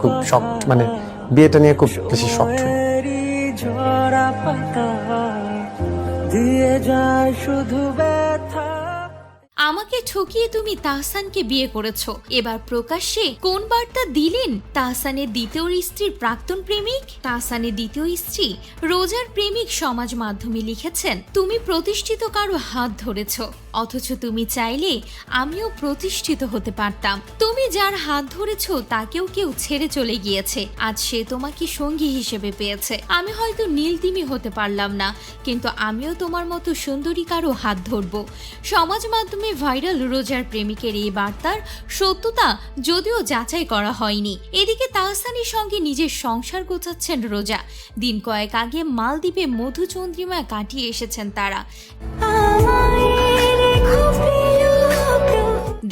খুব শখ মানে বিয়েটা নিয়ে খুব বেশি শখ দিয়ে যায় শুধু ব্যথা। আমাকে ঠকিয়ে তুমি তাহসানকে বিয়ে করেছ। এবার প্রকাশ্যে কোন বার্তা দিলেন? তাহসানের দ্বিতীয় স্ত্রীর প্রাক্তন প্রেমিক, তাহসানের দ্বিতীয় স্ত্রী রোজার প্রেমিক সমাজ মাধ্যমে লিখেছেন, তুমি প্রতিষ্ঠিত কারও হাত ধরেছ, অথচ তুমি চাইলে আমিও প্রতিষ্ঠিত হতে পারতাম। তুমি যার হাত ধরেছ তাকেও কেউ ছেড়ে চলে গিয়েছে। আজ সে তোমাকে সঙ্গী হিসেবে পেয়েছে। আমি হয়তো নীলতিমি হতে পারলাম না কিন্তু আমিও তোমার মতো সুন্দরী কারও হাত ধরব। সমাজ মাধ্যমে ভাইরাল রোজার প্রেমিকের এই বার্তার সত্যতা যদিও যাচাই করা হয়নি। এদিকে তাহসানির সঙ্গে নিজের সংসার গোছাচ্ছেন রোজা। দিন কয়েক আগে মালদ্বীপে মধুচন্দ্রিমা কাটিয়ে এসেছেন তারা।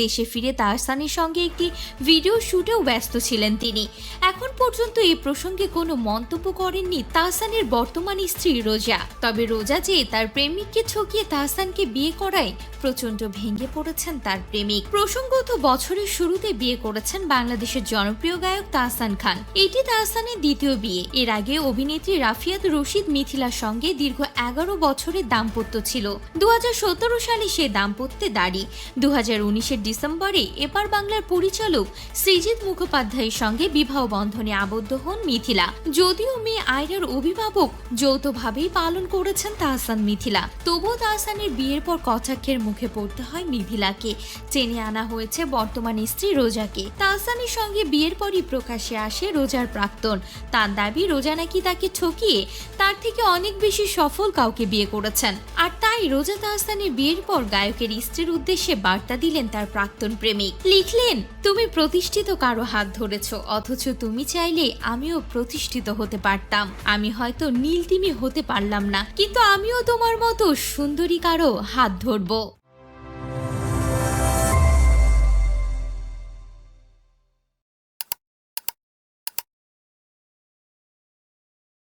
দেশে ফিরে তাহসানের সঙ্গে একটি ভিডিও শুটেও ব্যস্ত ছিলেন তিনি। এখন পর্যন্ত এই প্রসঙ্গে কোনো মন্তব্য করেননি তাহসানের বর্তমান স্ত্রী রোজা। তবে রোজা যে তার প্রেমিককে ঠকিয়ে তাহসানকে বিয়ে করায় প্রচণ্ড ভেঙে পড়েছেন তার প্রেমিক। প্রসঙ্গত বছরের শুরুতে বিয়ে করেছেন বাংলাদেশের জনপ্রিয় গায়ক তাহসান খান। এটি তাহসানের দ্বিতীয় বিয়ে। এর আগে অভিনেত্রী রাফিয়াত রশিদ মিথিলার সঙ্গে দীর্ঘ এগারো বছরের দাম্পত্য ছিল। দু হাজার সতেরো সালে সে দাম্পত্যে দাঁড়ি। দু হাজার উনিশের ডিসেম্বরে এপার বাংলার পরিচালক সৃজিত মুখোপাধ্যায়ের সঙ্গে বিবাহ বন্ধনে আবদ্ধ হন মিথিলা। যদিও মেয়ে আয়রার অভিভাবক যৌথভাবেই পালন করেছেন তাহসান মিথিলা। তবুও তাহসানের বিয়ের পর কচাক্ষের মুখে পড়তে হয় মিথিলাকে। চেনে আনা হয়েছে বর্তমান স্ত্রী রোজাকে। তাহসানের সঙ্গে বিয়ের পরই প্রকাশ্যে আসে রোজার প্রাক্তন। তার দাবি, রোজা নাকি তাকে ঠকিয়ে তার থেকে অনেক বেশি সফল কাউকে বিয়ে করেছেন। আর তাই রোজা তাহসানের বিয়ের পর গায়কের স্ত্রীর উদ্দেশ্যে বার্তা দিলেন তার প্রাক্তন প্রেমিক। লিখলেন, তুমি প্রতিষ্ঠিত কারও হাত ধরেছ, অথচ তুমি চাইলে আমিও প্রতিষ্ঠিত হতে পারতাম। আমি হয়তো নীলতিমি হতে পারলাম না, কিন্তু আমিও তোমার মতো সুন্দরী কারও হাত ধরবো।